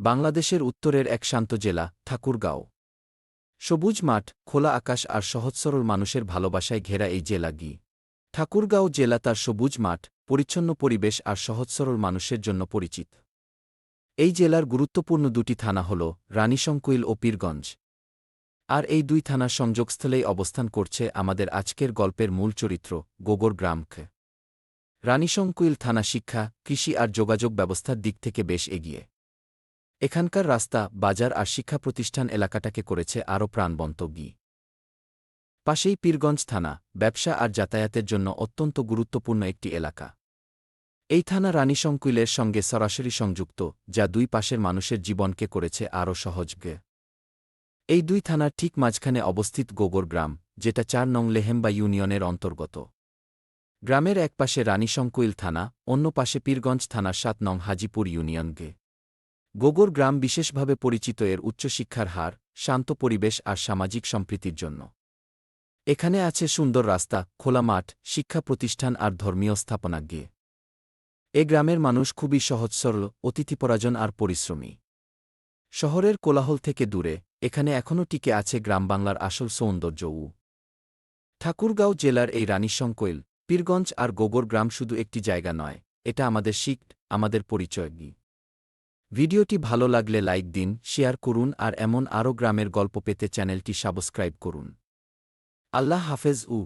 বাংলাদেশের উত্তরের এক শান্ত জেলা, ঠাকুরগাঁও। সবুজ মাঠ, খোলা আকাশ আর সহজ সরল মানুষের ভালোবাসায় ঘেরা এই জেলা গি। ঠাকুরগাঁও জেলা তার সবুজ মাঠ, পরিচ্ছন্ন পরিবেশ আর সহজ সরল মানুষের জন্য পরিচিত। এই জেলার গুরুত্বপূর্ণ দুটি থানা হল রানীশঙ্কুইল ও পীরগঞ্জ। আর এই দুই থানার সংযোগস্থলেই অবস্থান করছে আমাদের আজকের গল্পের মূল চরিত্র, গোগর গ্রামকে রানীশঙ্কুইল থানা শিক্ষা, কৃষি আর যোগাযোগ ব্যবস্থার দিক থেকে বেশ এগিয়ে। এখানকার রাস্তা, বাজার আর শিক্ষা প্রতিষ্ঠান এলাকাটাকে করেছে আরও প্রাণবন্ত গি পাশেই পীরগঞ্জ থানা, ব্যবসা আর যাতায়াতের জন্য অত্যন্ত গুরুত্বপূর্ণ একটি এলাকা। এই থানা রানীশঙ্কুইলের সঙ্গে সরাসরি সংযুক্ত, যা দুই পাশের মানুষের জীবনকে করেছে আরও সহজগে এই দুই থানার ঠিক মাঝখানে অবস্থিত গোগর গ্রাম, যেটা চার নং লেহেম্বা ইউনিয়নের অন্তর্গত। গ্রামের এক পাশে থানা, অন্য পাশে পীরগঞ্জ থানার সাত নং হাজিপুর ইউনিয়নগে গোগর গ্রাম বিশেষভাবে পরিচিত এর উচ্চশিক্ষার হার, শান্ত পরিবেশ আর সামাজিক সম্প্রীতির জন্য। এখানে আছে সুন্দর রাস্তা, খোলা মাঠ, শিক্ষা প্রতিষ্ঠান আর ধর্মীয় স্থাপনা গিয়ে এ গ্রামের মানুষ খুবই সহজ সরল অতিথিপরাজন আর পরিশ্রমী। শহরের কোলাহল থেকে দূরে, এখানে এখনও টিকে আছে গ্রাম বাংলার আসল সৌন্দর্যও ঠাকুরগাঁও জেলার এই রানীশঙ্কৈল পীরগঞ্জ আর গোগর গ্রাম শুধু একটি জায়গা নয়, এটা আমাদের শিখ আমাদের পরিচয় ভিডিওটি ভালো লাগলে লাইক দিন, শেয়ার করুন আর এমন আরও গ্রামের গল্প পেতে চ্যানেলটি সাবস্ক্রাইব করুন। আল্লাহ হাফেজ উ